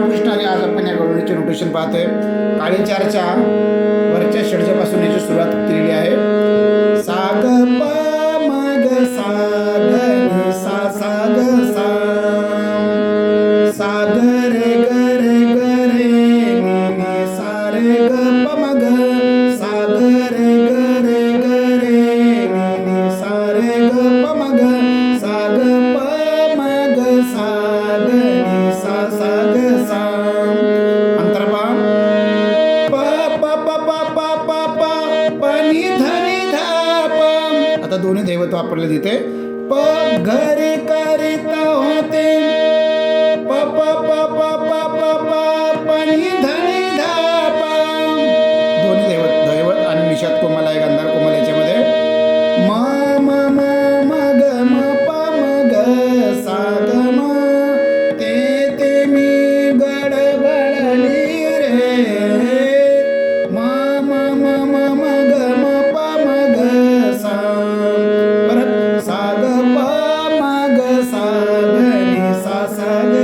रामकृष्णारी आज आपण या घडवणीचे नोटेशन पाहतोय. काळीचारच्या वरच्या षडजापासून याची सुरुवात केलेली आहे. सात पा मग सा आता दोन्ही दैवत वापरले तिथे प घरे होते.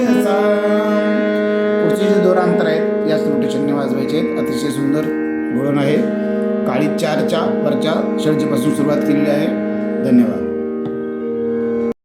त्याचा पुढचे जे दोरांतर आहेत या रोटेशनने वाजवायचे आहेत. अतिशय सुंदर घोळण आहे. काळी चारच्या वरच्या षडजीपासून सुरुवात केलेली आहे. धन्यवाद.